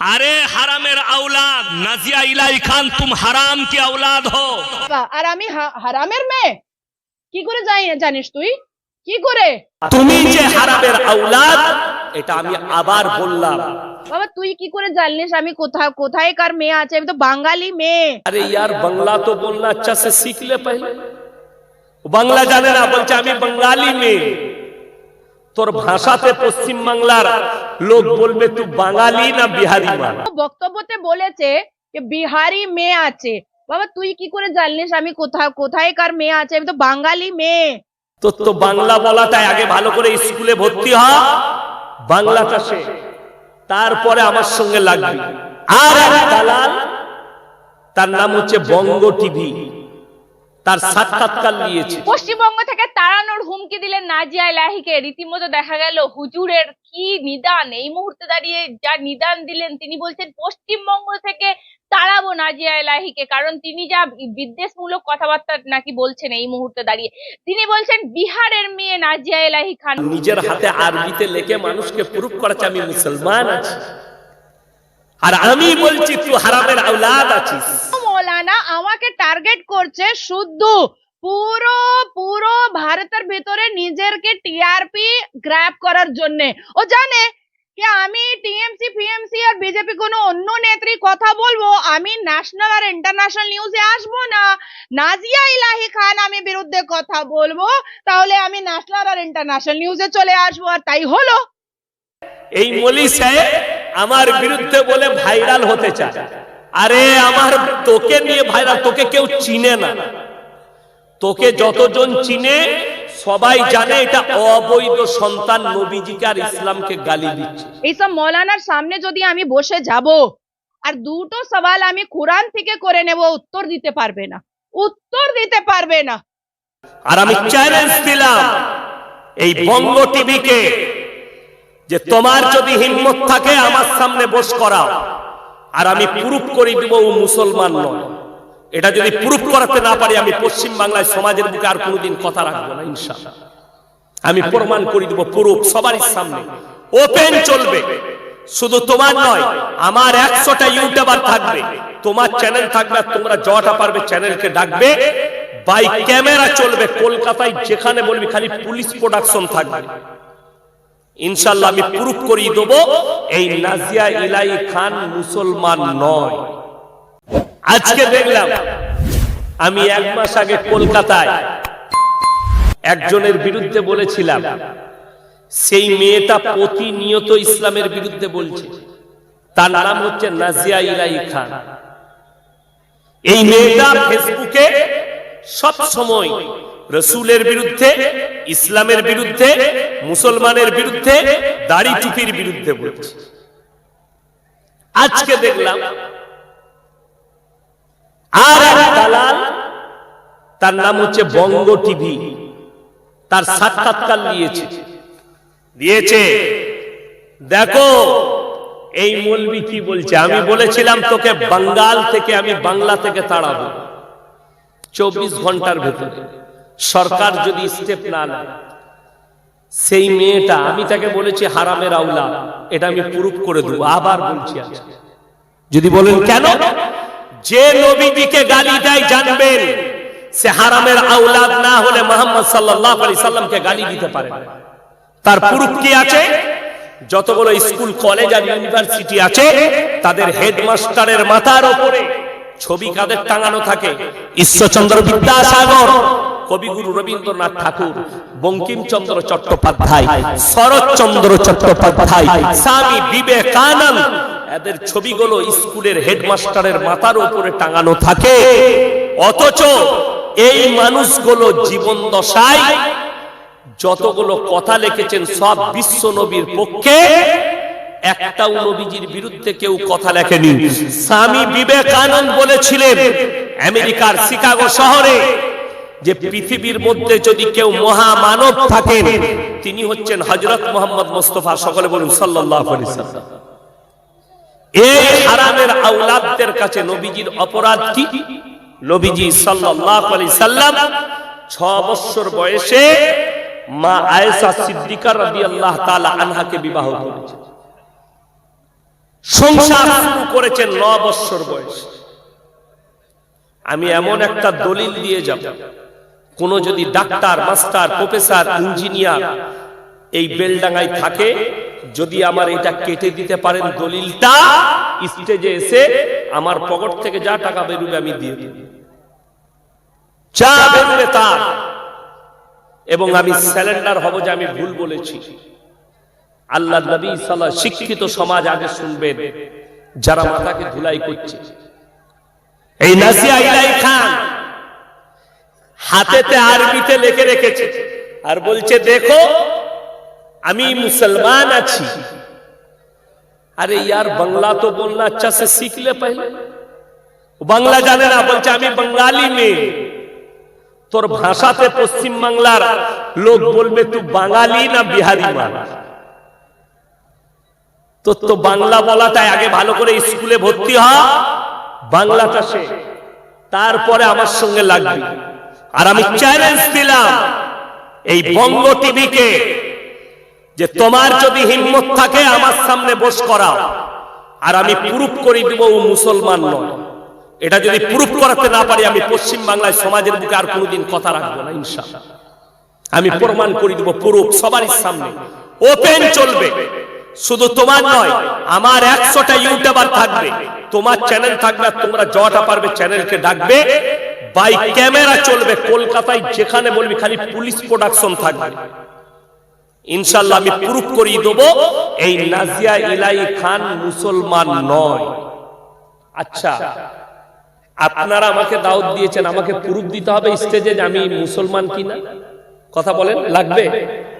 আরে হারামের আওলাদ নাজিয়া ইলাই খান তুম হারাম কি আওলাদ হো? আর আমি হারামের মেয়ে? কি করে যাই জানিস তুই? কি করে? তুমি যে হারামের আওলাদ এটা আমি আবার বললাম। বাবা তুই কি করে জানলিস? আমি কোথায় কোথায় কার মেয়ে আছে? আমি তো বাঙালি মেয়ে। আরে ইয়ার বাংলা তো বলনা আচ্ছা সে শিখলে পহলে বাংলা জানে না বলছে আমি বাঙালি মেয়ে। তোর ভাষাতে পশ্চিম বাংলার লোক বলবে তুই বাঙালি না বিহারি মা বক্তব্যতে বলেছে যে বিহারি মেয়ে আছে। বাবা তুই কি করে জানলিস? আমি কোথায় কোথায় কার মেয়ে আছে? আমি তো বাঙালি মেয়ে। তোর তো বাংলা বলাটাই আগে ভালো করে স্কুলে ভর্তি হ। বাংলাটা সে। তারপরে আমার সঙ্গে লাগবে। আর এক দালাল তার নাম হচ্ছে বঙ্গ টিভি। তার সাক্ষাৎকার নিয়েছে। পশ্চিমবঙ্গ থেকে তাড়ানোর হুমকি দিলেন নাজিয়া ইলাহিকে রীতিমতো দেখা গেল হুজুরের কি নিদান? এই মুহূর্তে দাঁড়িয়ে যা নিদান দিলেন তিনি বলছেন পশ্চিমবঙ্গ থেকে তাড়াবো নাজিয়া ইলাহিকে কারণ তিনি যা বিদ্বেষমূলক কথাবার্তা নাকি বলছেন এই মুহূর্তে দাঁড়িয়ে। তিনি বলছেন বিহারের মেয়ে নাজিয়া ইলাহি খান নিজের হাতে আরবিতে লেখে মানুষকে প্রুফ করেছে আমি মুসলমান আছি। আর আমি বলছি তুই হারামের আউলাদ আছিস। মৌলানা আমাকে টার্গেট করছে শুদ্ধ পুরো পুরো ভারতের ভিতরে নিজেরকে টিআরপি গ্র্যাব করার জন্য। ও জানে যে আমি টিএমসি ফিএমসি আর বিজেপি কোনো অন্য নেত্রী কথা বলব আমি ন্যাশনাল আর ইন্টারন্যাশনাল নিউজে আসব না। নাজিয়া ইলাহি খান আমি বিরুদ্ধে কথা বলব তাহলে আমি ন্যাশনাল আর ইন্টারন্যাশনাল নিউজে চলে আসব আর তাই হলো। এই মলি সাহেব আমার বিরুদ্ধে বলে ভাইরাল হতে চায়। আরে আমার তোকে নিয়ে ভাইরাল তোকে কেউ চিনে না। তোকে যতজন চিনে সবাই জানে এটা অবৈধ সন্তান নবীজিকে আর ইসলামকে গালি দিচ্ছে। এইসব মৌলানার সামনে যদি আমি বসে যাব আর দুটো সওয়াল আমি কোরআন থেকে করে নেব উত্তর দিতে পারবে না। উত্তর দিতে পারবে না। আর আমি চ্যালেঞ্জ দিলাম এই বঙ্গ টিভিকে যে তোমার যদি হিম্মত থাকে আমার সামনে বস করাও। আর আমি প্রুফ করে দিব ও মুসলমান নয়। এটা যদি প্রুফ করাতে না পারি আমি পশ্চিম বাংলায় সমাজের বুকে আর কোনোদিন কথা রাখব না ইনশাআল্লাহ। আমি প্রমাণ করে দিব প্রুফ সবারই সামনে। ওপেন চলবে। শুধু তোমার নয় আমার একশোটা ইউটিউবার থাকবে। তোমার চ্যানেল থাকবে আর তোমরা জটা পারবে চ্যানেলকে ডাকবে। বাই ক্যামেরা চলবে কলকাতায় যেখানে বলবি খালি পুলিশ প্রোডাকশন থাকবে। ইনশাল্লাহ আমি প্রুফ করিয়ে দেবো, এই নাজিয়া ইলাই খান মুসলমান নয়। আজকে দেখলাম, আমি এক মাস আগে কলকাতায় একজনের বিরুদ্ধে বলেছিলাম, সেই মেয়েটা প্রতিনিয়ত ইসলামের বিরুদ্ধে বলছে, তার নাম হচ্ছে নাজিয়া ইলাই খান। এই মেয়েটা ফেসবুকে সব সময় রসুলের বিরুদ্ধে, ইসলামের বিরুদ্ধে, মুসলমানের বিরুদ্ধে, দাড়ি টুপির বিরুদ্ধে বলছে। আজকে দেখলাম, আর দালাল, তার নাম হচ্ছে বঙ্গ টিভি, তার সাক্ষাৎকার নিয়েছে। দিয়েছে দেখো, এই মলবি কি বলছে? আমি বলেছিলাম তোকে বাঙ্গাল থেকে, আমি বাংলা থেকে তাড়াবো। চব্বিশ ঘণ্টার ভেতরে। সরকার যদি স্টেপ না সেই মেয়েটা, আমি তাকে বলেছি হারামের আউলা, এটা আমি প্রুফ করে দেবো, আবার বলছি যদি বলেন কেন? যে নবীজিকে গালি দেয় জানবেন, সে হারামের আউলাদ না হলে মোহাম্মদ আলাইহি সাল্লামকে গালি দিতে পারে। তার প্রুফ কি আছে? যতগুলো স্কুল, কলেজ আর ইউনিভার্সিটি আছে, তাদের হেডমাস্টারের মাথার ওপরে ছবি কাদের টাঙানো থাকে? ঈশ্বরচন্দ্র বিদ্যাসাগর। কবিগুরু রবীন্দ্রনাথ ঠাকুর, বঙ্কিমচন্দ্র চট্টোপাধ্যায়, শরৎচন্দ্র চট্টোপাধ্যায়, স্বামী বিবেকানন্দ। এদের ছবিগুলো স্কুলের হেডমাস্টারের মাথার উপরে টাঙানো থাকে। অথচ এই মানুষগুলো জীবন দশায় যতগুলো কথা লিখেছেন সব বিশ্ব নবীর পক্ষে, একটাও নবীজির বিরুদ্ধে কেউ কথা লেখেনি। স্বামী বিবেকানন্দ বলেছিলেন, আমেরিকার শিকাগো শহরে যে পৃথিবীর মধ্যে যদি কেউ মহামানব থাকেন, তিনি হচ্ছেন হজরত মোহাম্মদ মোস্তফা, সকলে বলুন সাল্লাল্লাহু আলাইহি সাল্লাম। এই হারামের আউলাদদের কাছে নবীজির অপরাধ কি? নবীজি সাল্লাল্লাহু আলাইহি সাল্লাম 6 বছর বয়সে মা আয়েশা সিদ্দিকা রাদিয়াল্লাহু তাআলা আনহাকে বিবাহ করেছেন। সংসার করেছেন ন বৎসর বয়স। আমি এমন একটা দলিল দিয়ে যাব। কোন যদি ডাক্তার, মাস্টার, প্রফেসর, ইঞ্জিনিয়ার এই বেলডাঙ্গায় থাকে, যদি আমার এটা কেটে দিতে পারেন দলিলটা, স্টেজে এসে আমার পকেট থেকে যা টাকা বেরোবে আমি দিয়ে দেব। যা বেরোবে তার। এবং আমি স্যালেন্ডার হব যে আমি ভুল বলেছি। আল্লাহ নবী সাল্লাহ শিক্ষিত সমাজ আগে শুনবেন, যারা মাথাকে ধুলাই করছে। এই নাসিয়া ইলাই খান হাতেতে আরবিতে লেখে রেখেছে। আর বলছে, দেখো, আমি মুসলমান আছি। আরে ইয়ার বাংলা তো বললে আচ্ছা সে শিখলে পাইলে বাংলা জানে না, বলছে, আমি বাঙালি মেয়ে। তোর ভাষাতে পশ্চিম বাংলার লোক বলবে, তুই বাঙালি না বিহারি তোর তো বাংলা বলাটাই আগে ভালো করে স্কুলে ভর্তি হ, বাংলাটা সে তারপরে আমার সঙ্গে লাগবে। আর আমি চ্যালেঞ্জ দিলাম এই বঙ্গ টিভিকে যে তোমার যদি হিম্মত থাকে আমার সামনে বস করাও। আর আমি প্রুফ করে দিব ও মুসলমান নয়। এটা যদি প্রুফ করাতে না পারি আমি পশ্চিম বাংলায় সমাজের বুকে আর কোনোদিন কথা রাখব না ইনশাআল্লাহ। আমি প্রমাণ করে দিব প্রুফ সবারই সামনে। ওপেন চলবে। শুধু তোমার নয় আমার একশোটা ইউটিউবার থাকবে। তোমার চ্যানেল থাকবে আর তোমরা যটা পারবে চ্যানেলকে ডাকবে। বাই ক্যামেরা চলবে, কলকাতায় যেখানে বলবি খালি পুলিশ প্রোডাকশন থাকবে। ইনশাল্লাহ আমি প্রুফ করিয়ে দেবো, এই নাজিয়া ইলাই খান মুসলমান নয়। আচ্ছা আপনারা আমাকে দাওয়াত দিয়েছেন, আমাকে প্রুফ দিতে হবে স্টেজে যে আমি মুসলমান কিনা। কথা বলেন, লাগবে?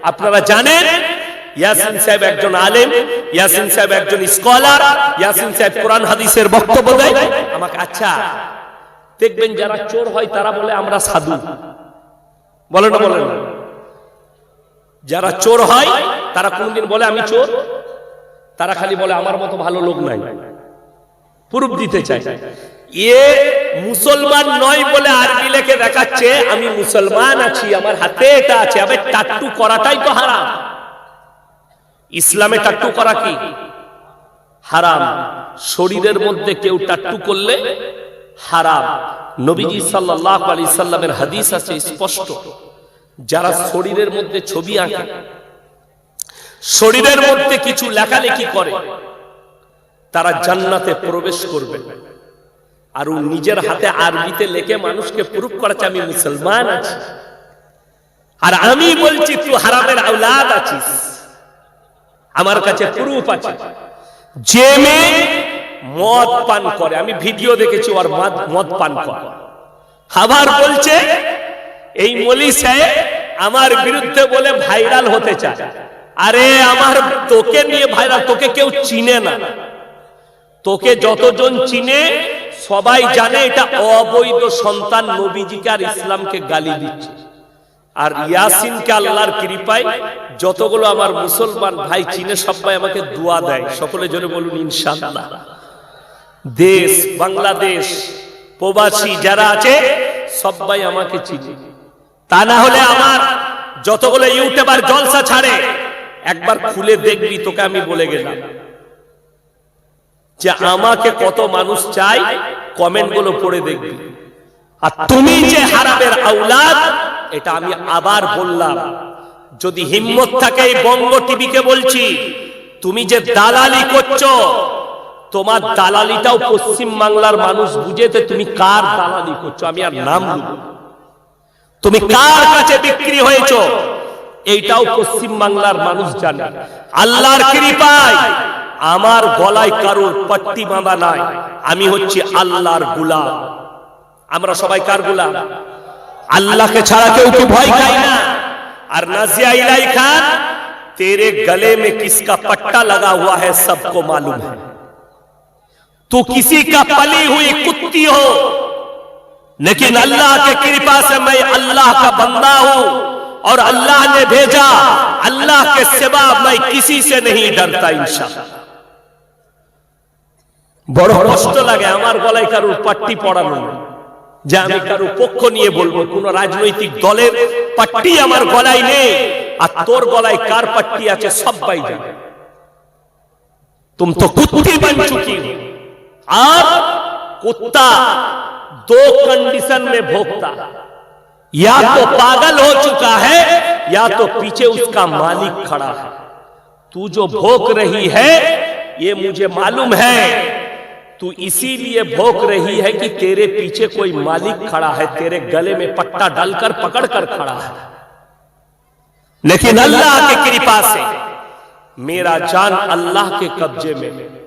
আপনারা জানেন, ইয়াসিন সাহেব একজন আলেম, ইয়াসিন সাহেব একজন স্কলার ইয়াসিন সাহেব কোরআন হাদিসের বক্তব্য দেয়। আমাকে আচ্ছা দেখবেন যারা চোর হয় তারা বলে, আমরা সাধু। বলে না বলে না। যারা চোর হয়, তারা কোনদিন বলে, আমি চোর? তারা খালি বলে, আমার মতো ভালো লোক নাই। প্রুফ দিতে চাই এ মুসলমান নয় বলে আরবি লেখে দেখাচ্ছে, আমি মুসলমান আছি, আমার হাতে এটা আছে আবার টাট্টু করাটাই তো হারাম। ইসলামে টাট্টু করা কি? হারাম। শরীরের মধ্যে কেউ টাট্টু করলে হারাম। নবীজি সাল্লাল্লাহু আলাইহি সাল্লামের হাদিস আছে, স্পষ্ট। যারা শরীরের মধ্যে ছবি আঁকে, শরীরের মধ্যে কিছু লেখালেখি করে, তারা জান্নাতে প্রবেশ করবে। আর ও নিজের হাতে আরবিতে লেখে মানুষকে প্রুফ করাচ্ছে, আমি মুসলমান আছি। আর আমি বলছি, তুই হারামের আওলাদ আছিস। আমার কাছে প্রুফ আছে। যে মেয়ে মদ পান করে। আমি ভিডিও দেখেছি, ওর মদ পান করে। আবার বলছে, এই মলি সাহেব আমার বিরুদ্ধে বলে ভাইরাল হতে চায়। আরে আমার তোকে নিয়ে ভাইরাল, তোকে কেউ চিনে না। তোকে যতজন চিনে, সবাই জানে এটা অবৈধ সন্তান নবীজিকে আর ইসলামকে গালি দিচ্ছে। আর ইয়াসিনকে আল্লাহর কৃপায় যতগুলো আমার মুসলমান ভাই চিনে, সবাই আমাকে দোয়া দেয়। সকলে জন্য বলুন, ইনশাআল্লাহ। দেশ, বাংলাদেশ, প্রবাসী যারা আছে, সবাই আমাকে চিনি। তা না হলে আমার যতগুলো ইউটিউবার জলসা ছাড়ে, একবার খুলে দেখবি তোকে আমি বলে গেলাম। যে আমাকে কত মানুষ চাই কমেন্টগুলো পড়ে দেখবি। আর তুমি যে হারামের আউলাদ এটা আমি আবার বললাম। যদি হিম্মত থাকে এই বঙ্গ টিভিকে বলছি, তুমি যে দালালি করছ তোমার দালালিটাও পশ্চিম বাংলার মানুষ বুঝেতে তুমি কার দালালি করছ, আমি আর নাম তুমি কার কাছে বিক্রি হয়েছ, এইটাও পশ্চিম বাংলার মানুষ জানে। আল্লাহর কৃপায় আমার গলায় কারোর পট্টি বাঁধা নাই, আমি হচ্ছি আল্লাহর গুলাম। আমরা সবাই কার গুলাম? আল্লাহকে ছাড়া কেউ কি ভয় খাই না? আর নাজিয়া ইলাই খান তেরে গলে মে কিসকা পট্টা লাগা হুয়া হ্যাঁ সবকো মালুম হ্যাঁ तू किसी का पली हुई कुत्ती हो लेकिन अल्लाह के कृपा से मैं अल्लाह का बंदा हूं और अल्लाह ने भेजा अल्लाह के सिवा मैं किसी से नहीं डरता इंशाल्लाह বড় কষ্ট লাগে আমার গলায় কারোর পাট্টি পড়ানো নেই। যে আমি কারো পক্ষ নিয়ে বলবো কোন রাজনৈতিক দলের পাট্টি আমার গলায় নেই আর তোর গলায় কার পাট্টি আছে সবাই জানে तुम तो कुत्ती बन चुकी हो और कुत्ता दो कंडीशन में भोगता। या तो पागल हो चुका है, या तो पीछे उसका मालिक खड़ा है। तू जो भोग रही है, ये मुझे मालूम है। तू इसीलिए भोग रही है कि तेरे पीछे कोई मालिक खड़ा है, तेरे गले में पट्टा डालकर पकड़ कर खड़ा है। लेकिन अल्लाह की कृपा से, मेरा जान अल्लाह के कब्जे में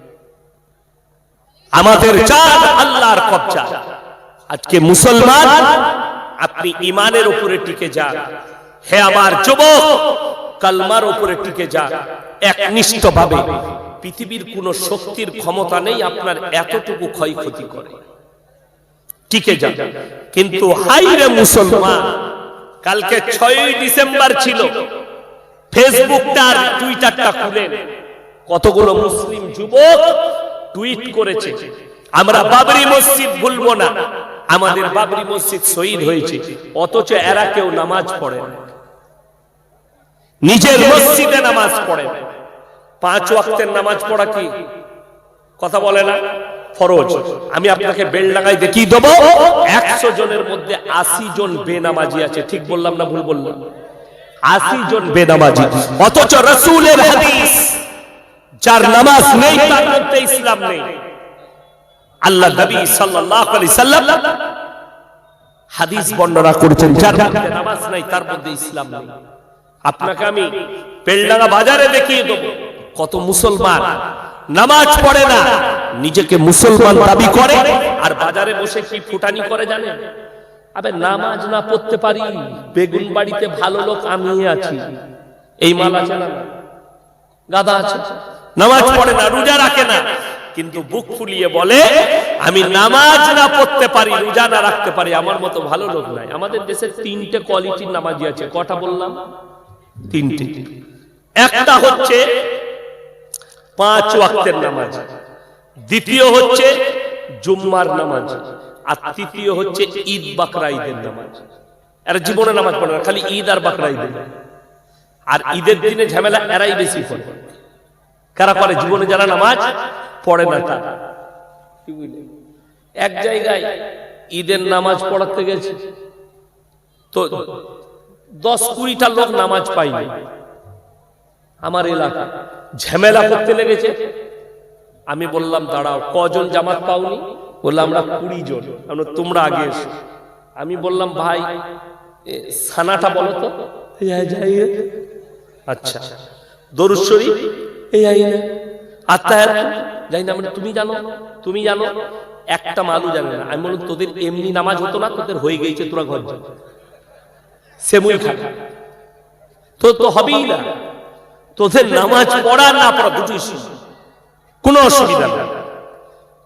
আমাদের চাঁদ আল্লাহর কবজা। আজকে মুসলমান, আপনি ইমানের উপরে টিকে যান হে আমার যুবক, কালমার উপরে টিকে যান একনিষ্ঠ ভাবে পৃথিবীর কোন শক্তির ক্ষমতা নেই, আপনার এতটুকু ক্ষয়ক্ষতি করে। টিকে যান কিন্তু হাই রে মুসলমান, কালকে ছয়ই ডিসেম্বর ছিল। ফেসবুকটা আর টুইটারটা খুলেন। কতগুলো মুসলিম যুবক টুইট করেছে, আমরা বাবরি মসজিদ ভুলবো না, আমাদের বাবরি মসজিদ শহীদ হয়েছে, অথচ এরা কেউ নামাজ পড়ে নিজের মসজিদে নামাজ পড়ে পাঁচ ওয়াক্তের নামাজ পড়া কি? কথা বলে না? ফরজ। আমি আপনাকে বেলডাঙ্গায় দেখিয়ে দেবো, একশো জনের মধ্যে আশি জন বেনামাজি আছে, ঠিক বললাম না ভুল বললাম? আশি জন বেনামাজি, অথচ রসুলের হাদিস যার নামাজ নেই তার মধ্যে ইসলাম নেই। আল্লাহ নবী সাল্লাল্লাহু আলাইহি সাল্লাম হাদিস বর্ণনা করেছেন যার মধ্যে নামাজ নাই তার মধ্যে ইসলাম নেই। আপনাকে আমি পেলডাঙ্গা বাজারে দেখিয়ে দেবো। কত মুসলমান নামাজ পড়ে না নিজেকে মুসলমান দাবি করে আর বাজারে বসে কি ফুটানি করে জানেন? আবে নামাজ না পড়তে পারি বেগুন বাড়িতে ভালো লোক আমি আছি। এই মাল আছে না? গাদা আছে? নামাজ পড়ে না, রোজা রাখে না। কিন্তু বুক ফুলিয়ে বলে, আমি নামাজ না পড়তে পারি, রোজা না রাখতে পারি, আমার মতো ভালো লোক নাই। আমাদের দেশে তিনটে কোয়ালিটির নামাজি আছে। কটা বললাম? তিনটে। একটা হচ্ছে পাঁচ ওয়াক্তের নামাজ। দ্বিতীয় হচ্ছে জুম্মার নামাজ। আর তৃতীয় হচ্ছে ঈদ বাকরা ঈদের নামাজ। এরা জীবনে নামাজ পড়ে না, খালি ঈদ আর বাকরা ঈদের আর ঈদের দিনে ঝামেলা এরাই বেশি করে। কারা করে জীবনে যারা নামাজ পড়ে না তারা। এক জায়গায় ঈদের নামাজ পড়াতে গেছে। তো দশ কুড়িটা লোক নামাজ পাইনি আমার এলাকা। ঝামেলা করতে লেগেছে। আমি বললাম দাঁড়াও কজন জামাত পাওনি? বললাম আমরা কুড়ি জন। আমরা তোমরা আগে এসো। আমি বললাম ভাই সানাটা বলো তো। আচ্ছা। দরুদ শরীফ এই আই না আত্মায়াত যাই না মানে তুমি জানো তুমি জানো একটা মালু জানে না। আমি বললাম তোদের এমনি নামাজ হতো না তোদের হয়ে গেছে তোরা ঘর যা। সেমুই খা তো তো হবেই না। তোদের নামাজ পড়া না পড়া দুটোই। কোনো অসুবিধা নেই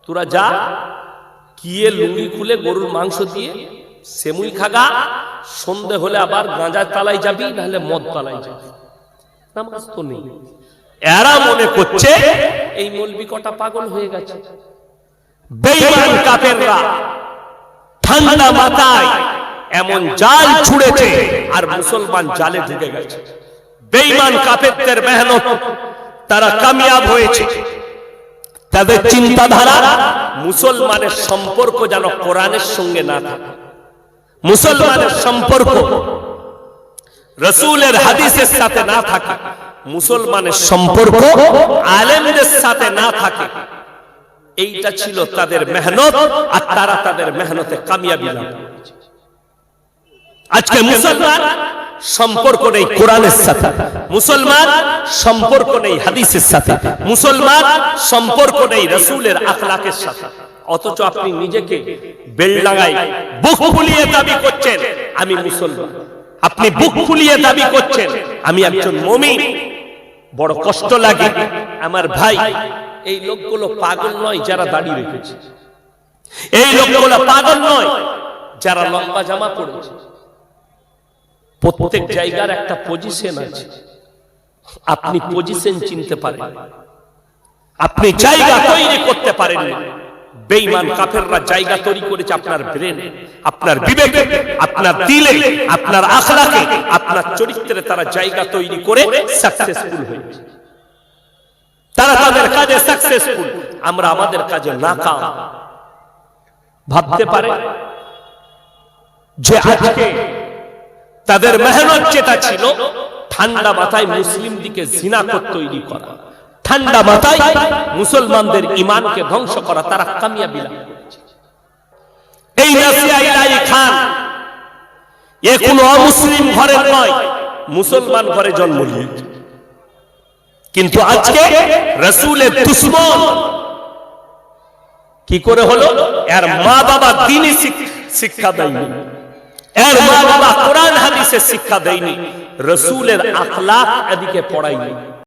তোরা যা কিয়ে লুঙ্গি খুলে গরুর মাংস দিয়ে সেমুই খাগা সন্ধে হলে আবার গাঁজার তালায় যাবি নাহলে মদ তালায় যাবি। নামাজ তো নেই। এরা মনে করছে এই মলবি কটা পাগল হয়ে গেছে। বেঈমান কাফেররা ঠান্ডা মাথায় এমন জাল ছুড়েছে আর মুসলমান জালে ঢুকে গেছে। বেঈমান কাফেরদের মেহনত তারা কামিয়াব হয়েছে। তাদের চিন্তাধারা মুসলমানের সম্পর্ক যেন কোরআনের সঙ্গে না থাকে। মুসলমানের সম্পর্ক রসুলের হাদিসের সাথে না থাকে। মুসলমানের সম্পর্ক আলেমদের সাথে না থাকে। এইটা ছিল তাদের মেহনত আর তারা তাদের মেহনতে কামিয়াবি লাভ আজকে মুসলমান সম্পর্ক নেই কোরআনের সাথে মুসলমান সম্পর্ক নেই হাদিসের সাথে মুসলমান সম্পর্ক নেই রসুলের আখলাকের সাথে। অথচ আপনি নিজেকে বেলডাঙ্গায় বুক ফুলিয়ে দাবি করছেন আমি মুসলমান। আপনি বুক ফুলিয়ে দাবি করছেন আমি একজন মমিন। বড় কষ্ট লাগে। আমার ভাই এই লোকগুলো পাগল নয় যারা দাঁড়িয়ে রেখেছে। এই লোকগুলো পাগল নয় যারা লম্বা জামা পড়েছে প্রত্যেক জায়গার একটা পজিশন আছে। আপনি পজিশন চিনতে পারেন। আপনি জায়গা তৈরি করতে পারেন না। বেঈমান কাফেররা জায়গা তৈরি করেছে আপনার ব্রেন আপনার বিবেকে আপনার দিলে আপনার আখলাকে আপনার চরিত্রে তারা জায়গা তৈরি করে সাকসেসফুল হয়েছে। তারা তাদের কাজে সাকসেসফুল আমরা আমাদের কাজে নাকাম। ভাবতে পারে যে আজকে তাদের মেহনত যেটা ছিল ঠান্ডা মাথায় মুসলিম দিকে জিনাকত তৈরি করা। ঠান্ডা মাথায় মুসলমানদের ইমানকে ধ্বংস করা, তারা কামিয়াবি লাভ করেছে। এই খান এ অমুসলিম ঘরের নয়, মুসলমান ঘরে জন্ম নিয়েছে। কিন্তু আজকে রসুলের দুশ্মন কি করে হলো? এর মা বাবা শিক- শিক্ষা দেয়নি। এর মা বাবা কোরআন হাদিসের শিক্ষা দেয়নি। রসুলের আখলাক এদিকে পড়ায়নি।